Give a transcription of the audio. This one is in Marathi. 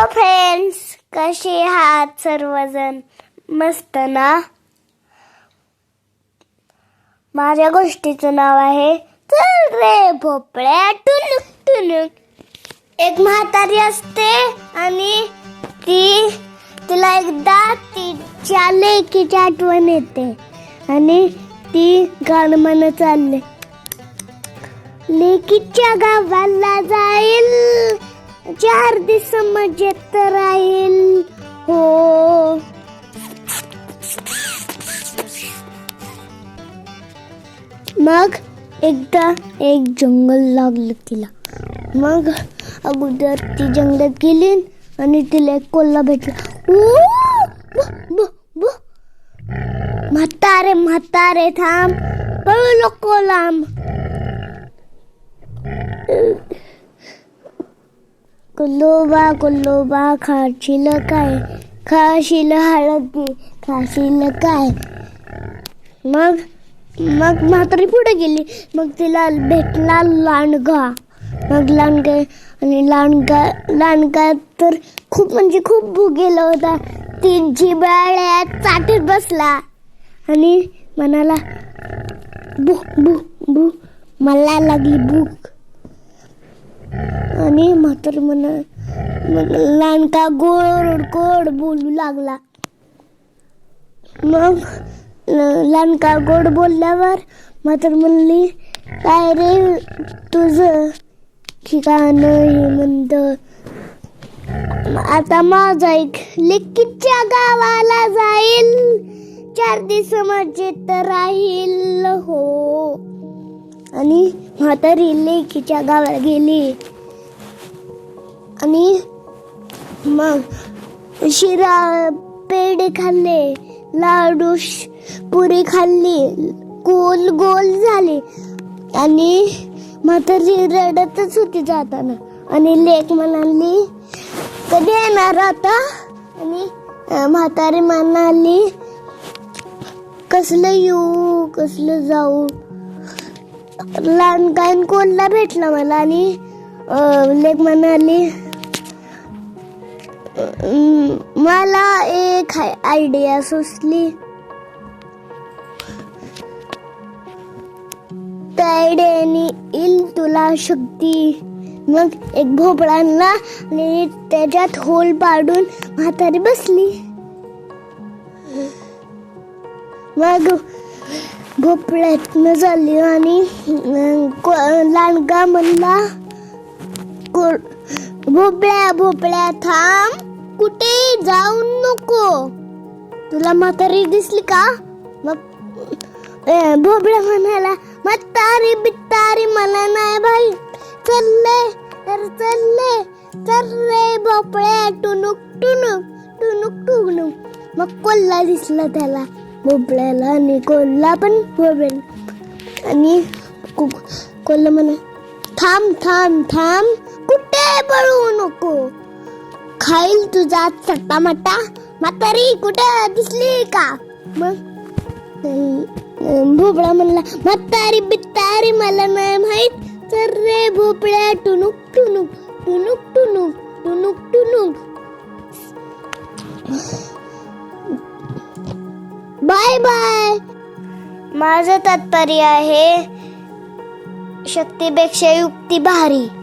हॅलो फ्रेंड्स कसे आहात सर्वजण? मस्त ना? माझ्या गोष्टीचं नाव आहे चल रे भोपळ्या टुनुक टुनुक एक म्हातारी असते आणि ती तिला एकदा तिच्या लेकीची आठवण येते आणि ती गाणं म्हणत चालले. लेकीच्या गावाला जाईल. चार दिवस मजेत म्हणजे राहील. हो. मग एकदा एक जंगल लागलं तिला. मग अगोदर ती जंगलात गेली आणि तिला एक कोल्हा भेटला. म्हातारे म्हातारे थांब. पळू नको लांब. कुल्लोबा कुल्लोबा खाशील काय? खाशील हळदी खाशील काय? मग मग म्हातारी पुढे गेली. मग तिला भेटला लांडगा. मग लांडगा आणि लांडगा लांडगा तर खूप म्हणजे खूप भूक होता. ती जिबाळ्यात चाटत बसला. आणि म्हणाला भू भू भू मला लागली भूक. आणि म्हातार म्हणा म्हण- लांडका गोड गोड बोलू लागला. मग लांडका गोड बोलल्यावर म्हातार म्हणली काय रे तुझं ठिकाण हे म्हणत आता माझा एक लेकीच्या गावाला जाईल. चार दिवस मजेत राहील हो. आणि म्हातारी लेकीच्या गावाला गेली. आणि मग शिरा पेढे खाल्ले लाडू श- पुरी खाल्ली गोल गोल झाले. आणि म्हातारी रडतच होती जाताना. आणि लेक म्हणाली कधी येणार आता? आणि म्हातारी म्हणाली कसलं येऊ कसलं जाऊ. लहान गायन कोणला भेटला मला आणि अं, लेक म्हणाली मला एक आयडिया सुचली. त्या आयडियाने येईल तुला शक्ती. मग एक भोपळा आणला आणि त्याच्यात होल पाडून म्हातारी बसली. मग भोपळ्यातनं झाली आणि को- लांडगा म्हणला को- भोपळ्या भोपळ्या थांब कुठे जाऊ नको. तुला म्हातारी दिसली का? मग भोपळ्या म्हणाला म्हातारी बित्तारी मला नाही भाई चलले तर चलले. चल रे भोपळ्या टुनुक टुनुक टुनुक टुनुक मग कोल्हा दिसला त्याला. भोपळ्याला आणि कोल्हा पण भोपळ्या आणि कोल्हा म्हणा? थांब थांब थांब. कुठे पळू नको? खाईल तुझा चट्टा मट्टा म्हातारी कुठे? दिसली का? मग? भोपळा म्हणला म्हातारी बित्तारी मला नाही माहीत. तर रे भोपळ्या टुनुक टुनुक टुनुक टुनुक टुनुक टुनुक बाय बाय. माझं तात्पर्य आहे शक्तीपेक्षा युक्ती भारी.